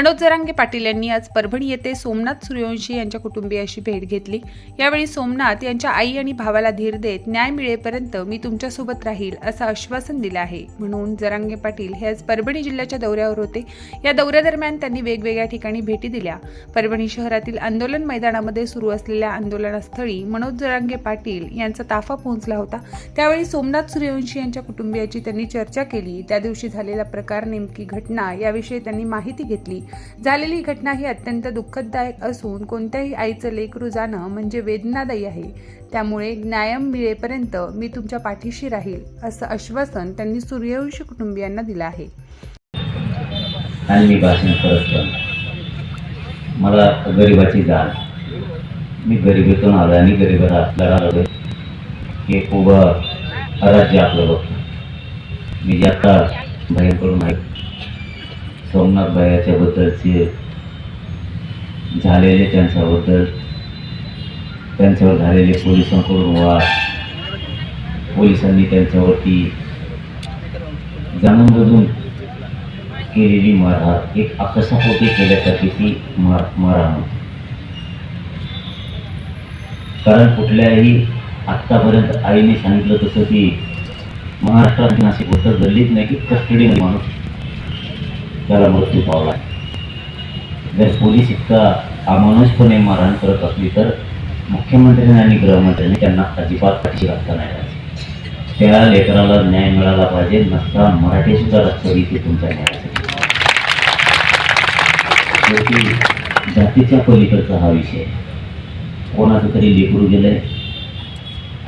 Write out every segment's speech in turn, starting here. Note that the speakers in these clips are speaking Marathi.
मनोज जरांगे पाटील यांनी आज परभणी येथे सोमनाथ सूर्यवंशी यांच्या कुटुंबियाशी भेट घेतली. यावेळी सोमनाथ यांच्या आई आणि भावाला धीर देत न्याय मिळेपर्यंत मी तुमच्यासोबत राहील असं आश्वासन दिलं आहे. म्हणून जरांगे पाटील हे आज परभणी जिल्ह्याच्या दौऱ्यावर होते. या दौऱ्यादरम्यान त्यांनी वेगवेगळ्या ठिकाणी भेटी दिल्या. परभणी शहरातील आंदोलन मैदानामध्ये सुरू असलेल्या आंदोलनास्थळी मनोज जरांगे पाटील यांचा ताफा पोहोचला होता. त्यावेळी सोमनाथ सूर्यवंशी यांच्या कुटुंबियाची त्यांनी चर्चा केली. त्या दिवशी झालेला प्रकार नेमकी घटना याविषयी त्यांनी माहिती घेतली. झालेली घटना ही अत्यंत दुःखददायक असून कोणत्याही आईचं लेकरू जाणं म्हणजे वेदनादायी आहे. त्यामुळे न्याय मिळेपर्यंत मी तुमच्या पाठीशी राहील असं आश्वासन त्यांनी सूर्यवंशी कुटुंबियांना दिलं आहे. आणि मी भाषण करत मला गरिबाची जाण. मी गरिबीतून आलो आणि गरिबाला लढा लढालो हे उभं राज्य आपलं बघतो. मी जे आता भयंकरून आहे सोमनाथ याच्याबद्दलचे झालेले त्यांच्याबद्दल त्यांच्यावर झालेले पोलिसांकडून वाद पोलिसांनी त्यांच्यावरती जाणून बुजून केलेली मारहाण. एक आकसापोटी केल्यासाठी ती मार मारहाण. कारण कुठल्याही आत्तापर्यंत आईने सांगितलं तसं की महाराष्ट्रात नाशिक होतं गल्लीत नाही की कस्टडी माणूस त्याला मृत्यू पावला जर पोलीस इतका अमानुषपणे मारहाण करत असली तर मुख्यमंत्र्यांनी आणि गृहमंत्र्यांनी त्यांना अजिबात पाठीशी घातला नाही त्या लेकराला न्याय मिळाला पाहिजे नसता मराठी सुद्धा रस्त्यावर ते तुमच्या न्यायासाठी शेवटी जातीच्या पलीकडचा हा विषय. कोणाचं तरी लेकरू गेलंय?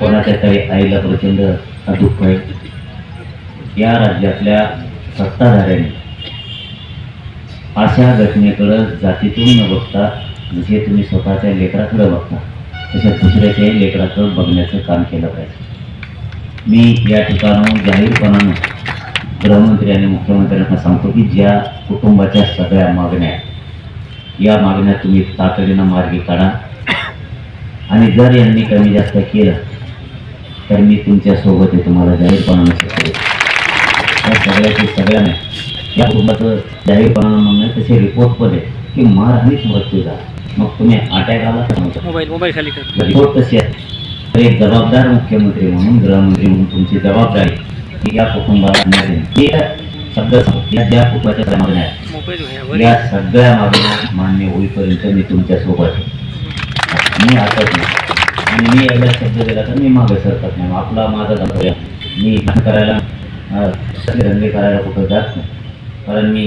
कोणाच्या तरी आईला प्रचंड दुःख आहे? या राज्यातल्या सत्ताधाऱ्यांनी अशा घटनेकडं जातीतून न बघता जसे तुम्ही स्वतःच्या लेकराकडं बघता तशा दुसऱ्याच्याही लेकराकडं बघण्याचं काम केलं पाहिजे. मी या ठिकाणाहून जाहीरपणानं गृहमंत्री आणि मुख्यमंत्र्यांना सांगतो की ज्या कुटुंबाच्या सगळ्या मागण्या आहेत, या मागण्या तुम्ही तातडीनं मार्गी काढा. आणि जर यांनी कमी जास्त केलं तर मी तुमच्यासोबत तुम्हाला जाहीरपणानं सांगतो या सगळ्याचे सगळ्यांना या कुटुंबाचं जाहीरपणानं म्हणणं तसे रिपोर्ट पण आहे की मारहाणीच मृत्यू झाला. मग तुम्ही अटॅक आला तर मोबाईल मोबाईल खाली कर. रिपोर्ट तशी आहे? तर एक जबाबदार मुख्यमंत्री म्हणून गृहमंत्री म्हणून तुमची जबाबदारी की या कुटुंबाला न्याय देणे ही या शब्द या ज्या कुटुंबाच्या मागण्या आहेत. या सगळ्या मागण्या मान्य होईपर्यंत मी तुमच्यासोबत आहे. मी हटत नाही. आणि मी एकदा शब्द दिला तर मी मागे सरकत नाही. आपला माझा धंदा मी काम करायला धंदे करायला कुठं जात नाही. कारण मी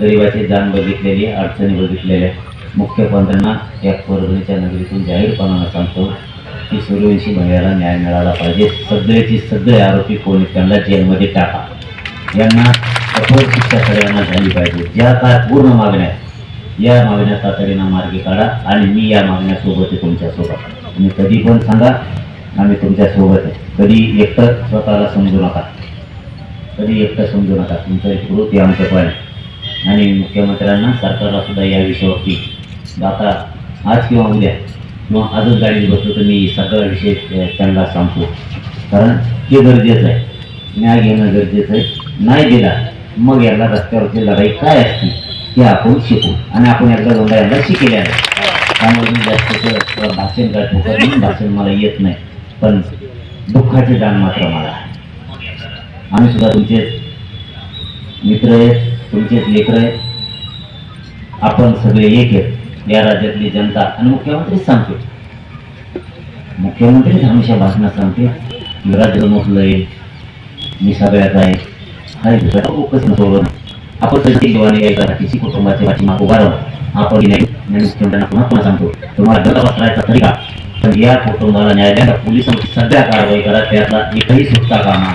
गरिबाची जाण बघितलेली अडचणी बघितलेल्या मुख्य मुख्यमंत्र्यांना या परभणीच्या नगरीतून जाहीरपणानं सांगतो की सूर्यवंशी महिलाला न्याय मिळाला पाहिजे. सगळेचे सगळे आरोपी कोणी त्यांना जेलमध्ये टाका. यांना कठोर शिक्षा सगळ्यांना झाली पाहिजे. ज्या काय पूर्ण मागण्या या मागण्या तातडीनं मार्गी काढा आणि मी या मागण्यासोबत आहे तुमच्यासोबत. तुम्ही कधी पण सांगा आम्ही तुमच्यासोबत आहे. कधी एकटं स्वतःला समजू नका. कधी एकटं समजू नका. तुमचं एक कृती आमचं पण. आणि मुख्यमंत्र्यांना सरकारला सुद्धा या विषयावरती आता आज किंवा उद्या किंवा आजच गाडीत बसलो तर मी सगळा विषय त्यांना सांगतो. कारण ते गरजेचं आहे. न्याय घेणं गरजेचं आहे. नाही दिला मग याला रस्त्यावरची लढाई काय असते ते आपण शिकू. आणि आपण एकदा दोनदा याला शिकेले आहे त्यामुळे मी जास्त भाषण काय भाषण मला येत नाही. पण दुःखाचे जाण मात्र मला आहे. आम्ही सुद्धा तुमचेच मित्र आहेत तुमचेच लेकर आहेत. आपण सगळे एक आहेत. या राज्यातली जनता आणि मुख्यमंत्रीच सांगते. मुख्यमंत्रीच हमेशा भाषणात सांगते की राज्य मोठलंय मी सगळ्यात आहे. हा दुसऱ्या दुसरा फोकस सोडून आपण प्रत्येक देवाने एका राखीची कुटुंबाच्या पाठीमाग उभा राहून आपण नाही. आणि मुख्यमंत्र्यांना पुन्हा पुन्हा सांगतो तुम्हाला गट पसरायचा तरी का? पण या कुटुंबाला न्याय द्या पोलिसांची सध्या कारवाई करा त्यातला एकही सुटका कामा